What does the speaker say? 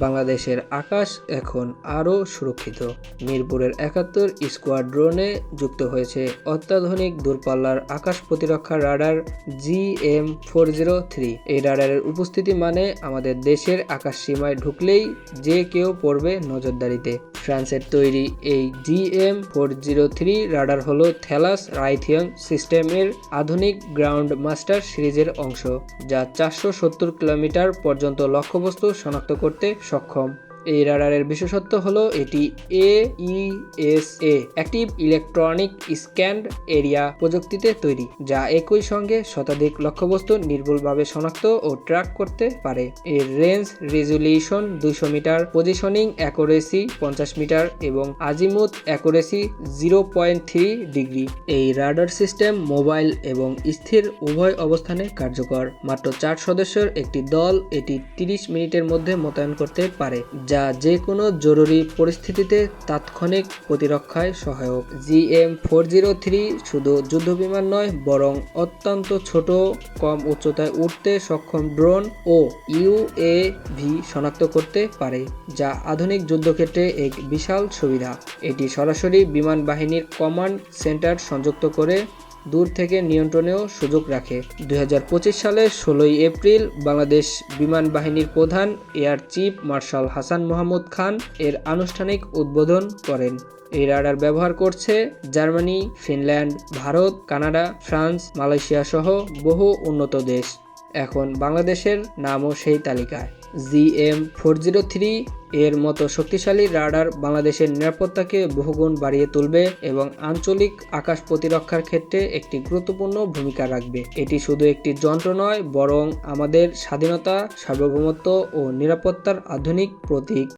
বাংলাদেশের আকাশ এখন আরও সুরক্ষিত। মিরপুরের একাত্তর স্কোয়াড্রনে যুক্ত হয়েছে অত্যাধুনিক দূরপাল্লার আকাশ প্রতিরক্ষা radar G M four zero three. এই রাডারের উপস্থিতি মানে আমাদের দেশের আকাশ সীমায় ঢুকলেই যে কেউ পড়বে নজরদারিতে। ফ্রান্সের তৈরি এই G M four zero three radar হলো থ্যালাস রাইথিয়ন সিস্টেমের আধুনিক গ্রাউন্ড মাস্টার সিরিজের অংশ, যা চারশো সত্তর কিলোমিটার পর্যন্ত লক্ষ্যবস্তু শনাক্ত করতে সক্ষম। এই রাডারের বিশেষত্ব হলো এটি A S A active electronic scanned array প্রযুক্তিতে তৈরি, যা একই সঙ্গে শতাধিক লক্ষ্যবস্তু নির্ভুলভাবে শনাক্ত ও ট্র্যাক করতে পারে। এর রেঞ্জ রেজুলিউশন দুইশো মিটার, পজিশনিং অ্যাকুরেসি পঞ্চাশ মিটার এবং azimuth accuracy zero point three degree. এই রাডার সিস্টেম মোবাইল এবং স্থির উভয় অবস্থানে কার্যকর। মাত্র চার সদস্যের একটি দল এটি তিরিশ মিনিটের মধ্যে মোতায়েন করতে পারে যা যে কোনো জরুরি পরিস্থিতিতে তাৎক্ষণিক প্রতিরক্ষায় সহায়ক। জিএম ফোর জিরো থ্রি শুধু যুদ্ধবিমান নয়, বরং অত্যন্ত ছোট, কম উচ্চতায় উঠতে সক্ষম ড্রোন ও ইউএভি শনাক্ত করতে পারে, যা আধুনিক যুদ্ধক্ষেত্রে এক বিশাল সুবিধা। এটি সরাসরি বিমান বাহিনীর কমান্ড সেন্টার সংযুক্ত করে দূর থেকে নিয়ন্ত্রণেও সুযোগ রাখে। দুই হাজার পঁচিশ সালের ষোলোই এপ্রিল বাংলাদেশ বিমান বাহিনীর প্রধান air chief marshal Hasan Mohammad Khan এর আনুষ্ঠানিক উদ্বোধন করেন। এই রাডার ব্যবহার করছে Germany, Finland, Bharat, Canada, France Malaysia সহ বহু উন্নত দেশ। এখন বাংলাদেশের নামও সেই তালিকায়। G M four zero three এর মতো শক্তিশালী রাডার বাংলাদেশের নিরাপত্তাকে বহুগুণ বাড়িয়ে তুলবে এবং আঞ্চলিক আকাশ প্রতিরক্ষার ক্ষেত্রে একটি গুরুত্বপূর্ণ ভূমিকা রাখবে। এটি শুধু একটি যন্ত্র নয়, বরং আমাদের স্বাধীনতা, সার্বভৌমত্ব ও নিরাপত্তার আধুনিক প্রতীক।